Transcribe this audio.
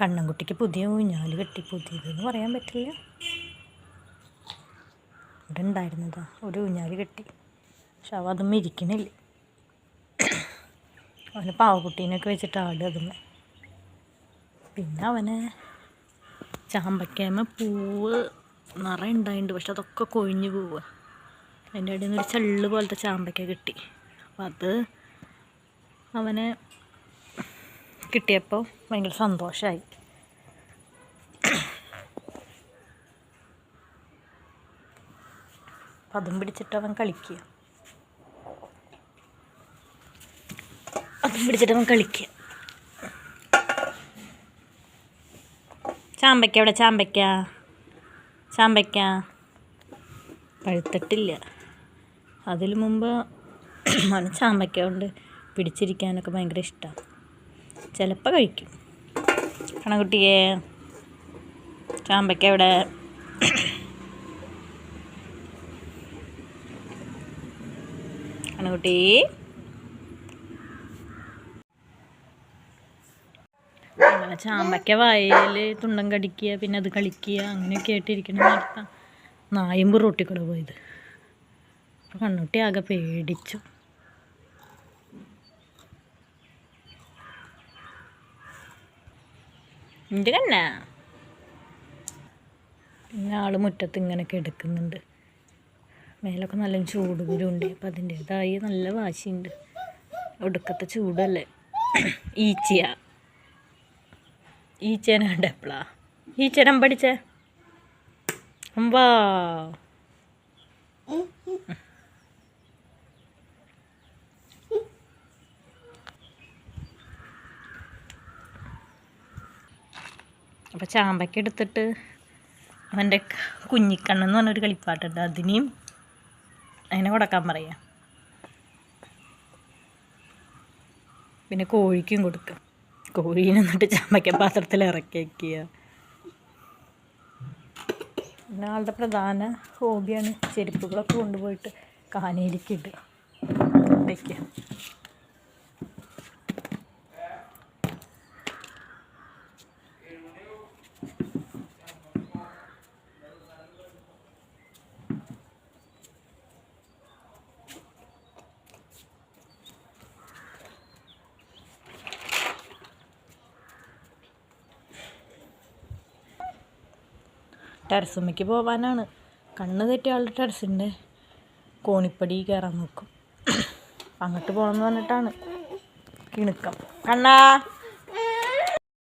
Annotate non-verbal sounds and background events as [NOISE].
കണ്ണൻകുട്ടിക്ക് പുതിയ ഊഞ്ഞാൽ കെട്ടി പുതിയതെന്ന് പറയാൻ പറ്റില്ല. ഇവിടെ ഉണ്ടായിരുന്നതാ ഒരു ഊഞ്ഞാൽ കെട്ടി. പക്ഷെ അവ അതും ഇരിക്കണില്ല. അവന് പാവക്കുട്ടീനൊക്കെ വെച്ചിട്ട് ആട് അതുമ്മേ പിന്നെ അവനെ ചാമ്പക്കേമ പൂവ് നിറയെ ഉണ്ടായിട്ടുണ്ട് പക്ഷെ അതൊക്കെ കൊഴിഞ്ഞു പോവുക. അതിന്റെ ഇടയിൽ നിന്ന് ഒരു ചെള്ള് പോലത്തെ ചാമ്പക്ക കിട്ടി. അപ്പം അത് അവനെ കിട്ടിയപ്പോൾ ഭയങ്കര സന്തോഷമായി. അതും പിടിച്ചിട്ട് അവൻ കളിക്കുക. അതും പിടിച്ചിട്ട് അവൻ കളിക്കുക. ചാമ്പയ്ക്ക എവിടെ? ചാമ്പയ്ക്ക. ചാമ്പയ്ക്ക. പഴുത്തിട്ടില്ല. അതിൽ മുമ്പ് [CLEARS THROAT] അവന് ചാമ്പയ്ക്ക കൊണ്ട് പിടിച്ചിരിക്കാനൊക്കെ ഭയങ്കര ഇഷ്ടമാണ് ചിലപ്പോൾ കഴിക്കും. കണക്കുട്ടിയെ ചാമ്പയ്ക്ക ഇവിടെ കണക്കുട്ടി ചാമ്പയ്ക്ക വായയിൽ തുണ്ടം കടിക്കുക പിന്നെ അത് കളിക്കുക അങ്ങനെയൊക്കെ ആയിട്ടിരിക്കണം നടത്താം. നായും റൊട്ടിക്കൂടെ പോയത്. അപ്പോൾ കണ്ണുട്ടി ആകെ പേടിച്ചു. എന്റെ കണ്ണ? പിന്നെ ആൾ മുറ്റത്ത് ഇങ്ങനെ കിടക്കുന്നുണ്ട്. മേലൊക്കെ നല്ല ചൂട് വരുന്നുണ്ട് അപ്പം അതിന്റേതായി നല്ല വാശിയുണ്ട്. ഒടുക്കത്തെ ചൂടല്ലേ? ഈച്ചയാ. ഈച്ചേനെ കണ്ട എപ്പോഴാ ഈച്ചേനം പഠിച്ചേ അമ്പാ. അപ്പോൾ ചാമ്പയ്ക്ക എടുത്തിട്ട് അവന്റെ കുഞ്ഞിക്കണ്ണെന്ന് പറഞ്ഞൊരു കളിപ്പാട്ടുണ്ട്. അതിനെയും അതിനെ കൊടുക്കാൻ പറയാം. പിന്നെ കോഴിക്കും കൊടുക്കാം. കോഴീനെ എന്നിട്ട് ചാമ്പയ്ക്ക പാത്രത്തിൽ ഇറക്കി വയ്ക്കുക പിന്നെ ആളുടെ പ്രധാന ഹോബിയാണ് ചെരുപ്പുകളൊക്കെ കൊണ്ടുപോയിട്ട് കാനയിലേക്ക് ഇടുക. വയ്ക്കുക ടെറസുമ്മയ്ക്ക് പോവാനാണ്. കണ്ണ് തെറ്റിയ ആളുടെ ടെറസിന്റെ കോണിപ്പടി കയറാൻ നോക്കും. അങ്ങോട്ട് പോകണമെന്ന് പറഞ്ഞിട്ടാണ്. കിണുക്കം. കണ്ണാ!